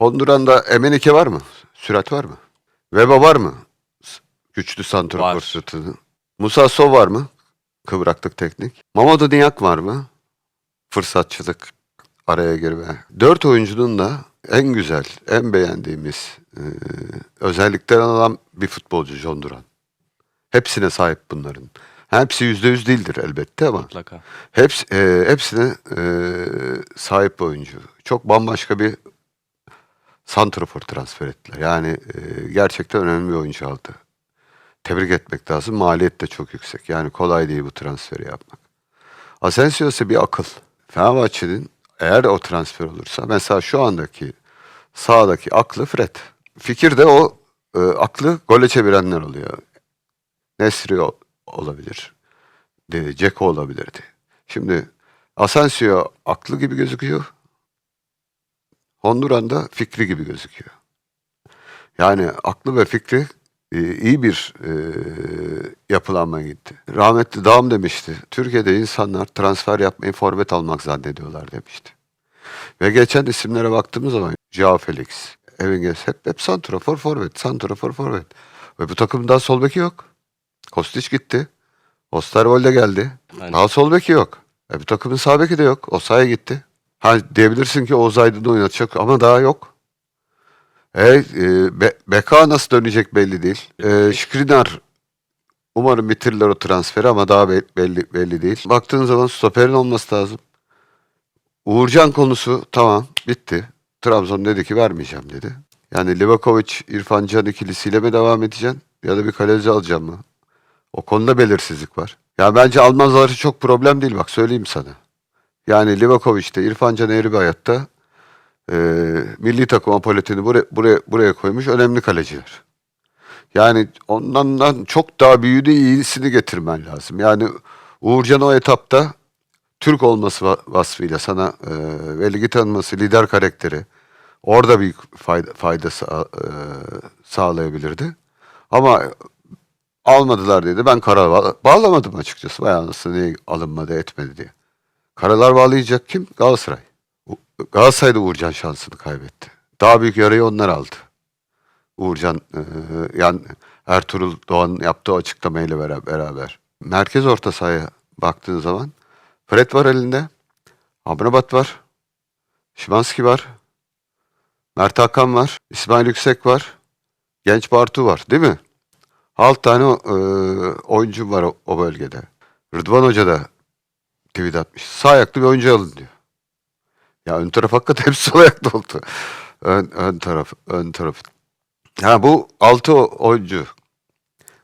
Hondura'nda Emenike var mı? Sürat var mı? Veba var mı? Güçlü santrafor Var. sırtını. Musa Sov var mı? Kıvraklık teknik. Mamadou Niak var mı? Fırsatçılık araya girme. Dört oyuncunun da en güzel, en beğendiğimiz e, özellikler alan bir futbolcu John Duran. Hepsine sahip bunların. Hepsi yüzde yüz değildir elbette ama Mutlaka. Hepsi, e, hepsine e, sahip oyuncu. Çok bambaşka bir santrafor transfer ettiler. Yani e, gerçekten önemli bir oyuncu aldı. Tebrik etmek lazım. Maliyet de çok yüksek. Yani kolay değil bu transferi yapmak. Asensio ise bir akıl. Fenerbahçe'nin eğer o transfer olursa mesela şu andaki sağdaki aklı Fred. Fikir de o e, aklı gole çevirenler oluyor. Nesri o- olabilir. De, Ceko olabilirdi. Şimdi Asensio aklı gibi gözüküyor. Honduran da fikri gibi gözüküyor. Yani aklı ve fikri e, iyi bir e, yapılanma gitti. Rahmetli Dağım demişti. Türkiye'de insanlar transfer yapmayı forvet almak zannediyorlar demişti. Ve geçen isimlere baktığımız zaman Joao Felix, Evinges hep, hep santrafor forvet, santrafor forvet. Ve bu takımda sol beki yok. Kostić gitti. Osterwolde geldi. Aynen. Daha sol beki yok. E, bu takımın sağ beki de yok. O sahaya gitti. Ha diyebilirsin ki Oğuz Aydın'ı oynatacak ama daha yok. E, e, Be- Beka nasıl dönecek belli değil. E, Skriniar umarım bitirirler o transferi ama daha be- belli belli değil. Baktığın zaman stoperin olması lazım. Uğurcan konusu tamam bitti. Trabzon dedi ki vermeyeceğim dedi. Yani Livakovic, İrfan Can ikilisiyle mi devam edeceksin ya da bir kaleci alacağım mı? O konuda belirsizlik var. Ya bence almazları çok problem değil bak söyleyeyim sana. Yani Livakovic'te İrfan Can Eğri bir hayatta e, milli takım apoletini buraya, buraya, buraya koymuş önemli kaleciler. Yani ondan çok daha büyüğünü iyisini getirmen lazım. Yani Uğurcan o etapta Türk olması va- vasfıyla sana e, ve tanıması, lider karakteri orada bir fayda, fayda sa- e, sağlayabilirdi. Ama almadılar dedi. Ben karar ba- bağlamadım açıkçası. Vay anasını niye alınmadı etmedi diye. Karalar bağlayacak kim? Galatasaray. U- Galatasaray da Uğurcan şansını kaybetti. Daha büyük yarayı onlar aldı. Uğurcan e, yani Ertuğrul Doğan yaptığı açıklamayla bera- beraber. Merkez orta sahaya baktığın zaman Fred var elinde. Amrabat var. Şimanski var. Mert Hakan var. İsmail Yüksek var. Genç Bartu var değil mi? Alt tane e, oyuncu var o, o bölgede. Rıdvan Hoca da tweet atmış. Sağ ayaklı bir oyuncu alın diyor. Ya ön taraf hakikaten hepsi sol ayaklı oldu. Ön, ön taraf, ön taraf. Ha bu altı o- oyuncu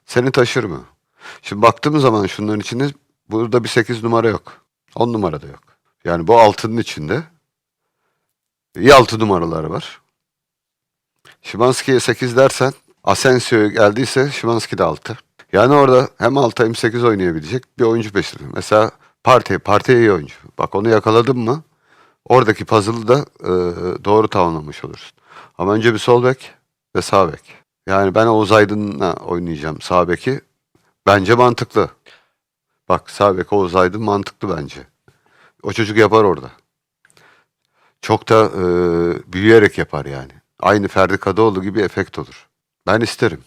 seni taşır mı? Şimdi baktığımız zaman şunların içinde burada bir 8 numara yok. 10 numara da yok. Yani bu altının içinde iyi 6 numaralar var. Şimanski'ye 8 dersen Asensio'ya geldiyse Şimanski de 6. Yani orada hem 6 hem 8 oynayabilecek bir oyuncu peşinde. Mesela Partey, Partey iyi oyuncu. Bak onu yakaladın mı oradaki puzzle'ı da e, doğru tamamlamış olursun. Ama önce bir sol bek ve sağ bek. Yani ben Oğuz Aydın'la oynayacağım sağ beki. Bence mantıklı. Bak sağ bek Oğuz Aydın mantıklı bence. O çocuk yapar orada. Çok da e, büyüyerek yapar yani. Aynı Ferdi Kadıoğlu gibi efekt olur. Ben isterim.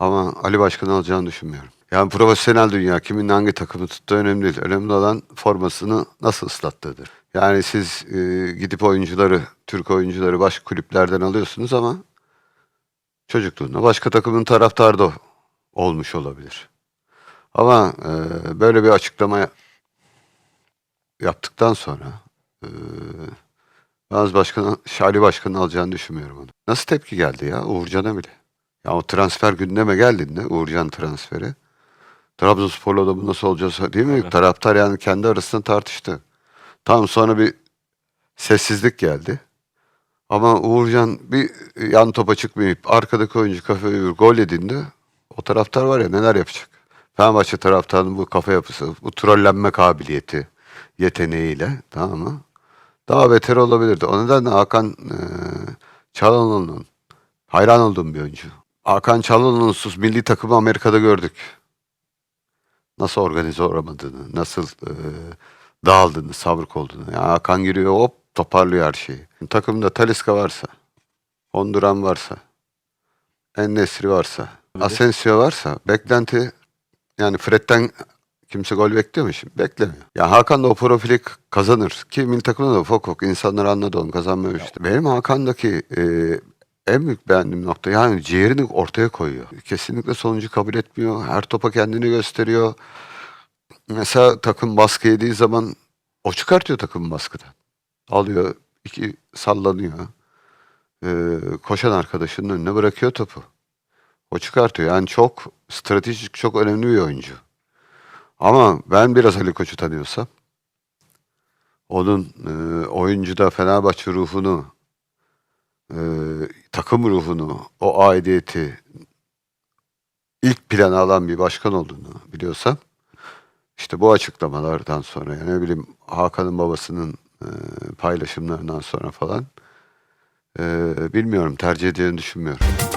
Ama Ali Başkan alacağını düşünmüyorum. Yani profesyonel dünya kimin hangi takımı tuttuğu önemli değil. Önemli olan formasını nasıl ıslattığıdır. Yani siz e, gidip oyuncuları, Türk oyuncuları başka kulüplerden alıyorsunuz ama çocukluğunda başka takımın taraftarı da olmuş olabilir. Ama e, böyle bir açıklama yaptıktan sonra e, Yalnız başkan, Şali Başkan'ın alacağını düşünmüyorum onu. Nasıl tepki geldi ya Uğurcan'a bile? Ya o transfer gündeme geldiğinde Uğurcan transferi. Trabzonspor'la da bu nasıl olacağız değil mi? Tabii. Taraftar yani kendi arasında tartıştı. Tam sonra bir sessizlik geldi. Ama Uğurcan bir yan topa çıkmayıp arkadaki oyuncu kafaya bir gol yediğinde o taraftar var ya neler yapacak? Fenerbahçe taraftarının bu kafa yapısı, bu trollenme kabiliyeti, yeteneğiyle tamam mı? Daha beter olabilirdi. O nedenle Hakan e, Çalhanoğlu'nun hayran olduğum bir oyuncu. Hakan Çalhanoğlu'nsuz milli takımı Amerika'da gördük. Nasıl organize olamadığını, nasıl e, dağıldığını, savruk olduğunu. Yani Hakan giriyor hop toparlıyor her şeyi. Takımda Talisca varsa, Honduran varsa, Ennesri varsa, Öyle. Asensio varsa beklenti yani Fred'den kimse gol bekliyor mu şimdi? Beklemiyor. Ya Hakan da o profili kazanır. Ki milli takımda da ufak ufak insanlar anladı onu kazanmamıştı. Benim Hakan'daki e, en büyük beğendiğim nokta yani ciğerini ortaya koyuyor. Kesinlikle sonucu kabul etmiyor. Her topa kendini gösteriyor. Mesela takım baskı yediği zaman o çıkartıyor takım baskıdan. Alıyor, iki sallanıyor. Ee, koşan arkadaşının önüne bırakıyor topu. O çıkartıyor. Yani çok stratejik, çok önemli bir oyuncu. Ama ben biraz Ali Koç'u tanıyorsam onun e, oyuncuda Fenerbahçe ruhunu, e, takım ruhunu, o aidiyeti ilk plana alan bir başkan olduğunu biliyorsam işte bu açıklamalardan sonra yani ne bileyim Hakan'ın babasının e, paylaşımlarından sonra falan e, bilmiyorum tercih edeceğini düşünmüyorum.